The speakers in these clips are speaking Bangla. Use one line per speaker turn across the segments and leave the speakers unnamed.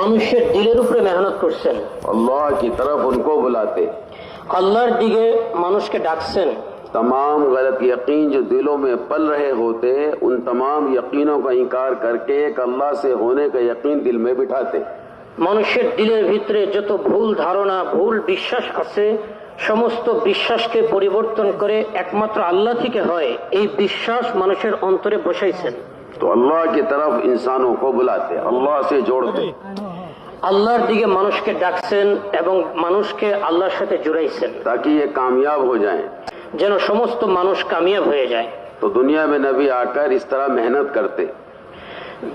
মানুষের দিলের উপরে মেহনত করছেন।
আল্লাহ কি
আল্লাহর দিকে মানুষকে ডাকছেন।
تمام غلط یقین جو دلوں میں پل رہے ہوتے ان تمام یقینوں کا انکار
মানুষের দিলের ভিতরে যত ভুল ধারণা ভুল বিশ্বাস আছে সমস্ত বিশ্বাসকে পরিবর্তন করে একমাত্র আল্লাহ থেকে হয় এই বিশ্বাস মানুষের অন্তরে বসাইছেন।
तो अल्लाह की तरफ इंसानों को बुलाते अल्लाह से जोड़ते
আল্লাহর দিকে মানুষকে ডাকছেন এবং মানুষকে আল্লাহর সাথে জুড়াইছেন
ताकि ये कामयाब हो जाएं
যেন সমস্ত মানুষ কামিয়াব হয়ে যায়
तो दुनिया में नबी आकर इस तरह मेहनत करते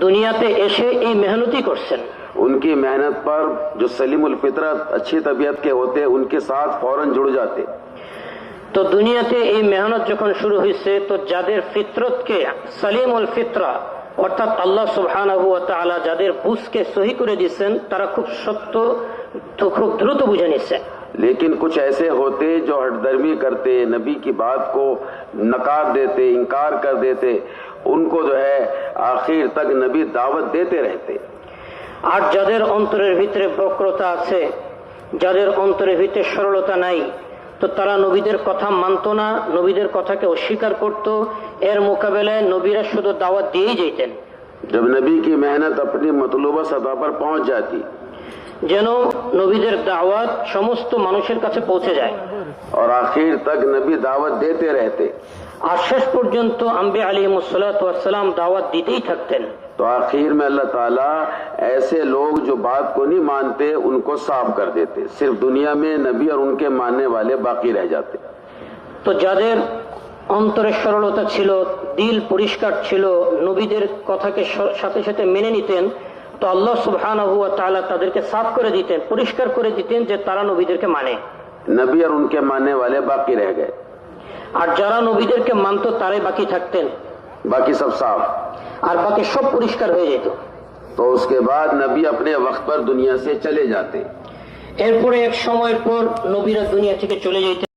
দুনিয়াতে এসে এই মেহনতি করছেন
उनकी मेहनत पर जो सलीमुल फितरत अच्छी तबीयत के होते उनके साथ फौरन जुड़ जाते
তো দুনিয়াতে এই মেহনত যখন শুরু হয়েছে তো যাদের ফিতরতকে সালিমুল ফিতরা অর্থাৎ আল্লাহ সুবহান আলা যাদের বুঝকে সহি করে দিচ্ছেন তারা খুব সত্য খুব দ্রুত বুঝে নিচ্ছে
لیکن کچھ ایسے ہوتے جو ہٹ درمی کرتے نبی کی بات کو نکار دیتے انکار کر دیتے ان کو جو ہے آخر تک نبی دعوت دیتے رہتے
আর যাদের অন্তরের ভিতরে বক্রতা আছে যাদের অন্তরের ভিতরে সরলতা নাই তো তারা নবীদের কথা মানতো না নবীদের কথাকে অস্বীকার করত এর মোকাবেলায় নবীরা শুধু দাওয়াত দিয়েই যেতেন
जब नबी की मेहनत अपनी मतलूबा सतह पर पहुंच जाती
যেন নবীদের দাওয়াত সমস্ত মানুষের কাছে পৌঁছে যায়
और आखिर तक नबी दावत देते रहते
আর শেষ পর্যন্ত আম্বি আলী মুসালাম দাওয়াত দিতেই থাকতেন
तो आखिर में अल्लाह ताला ऐसे लोग जो बात को नहीं मानते उनको साफ कर देते सिर्फ दुनिया में नबी और उनके मानने वाले बाकी रह जाते
তো যাদের অন্তরের সরলতা ছিল দিল পরিষ্কার ছিল নবীদের কথাকে স- সাথে সাথে মেনে নিতেন তো আল্লাহ সুবহানাহু ওয়া তাআলা তাদেরকে সাফ করে দিতেন পরিষ্কার করে দিতেন যে তারা নবীদেরকে মানে
नबी और उनके मानने वाले बाकी रह गए
আর যারা নবীদেরকে মানতো তারাই বাকি থাকতেন
बाकी सब साफ
আর বাকি সব পরিষ্কার হয়ে যেত
तो उसके बाद नबी अपने वक्त पर दुनिया से चले जाते
এরপরে এক সময়ের পর নবীরা দুনিয়া থেকে চলে যেতেন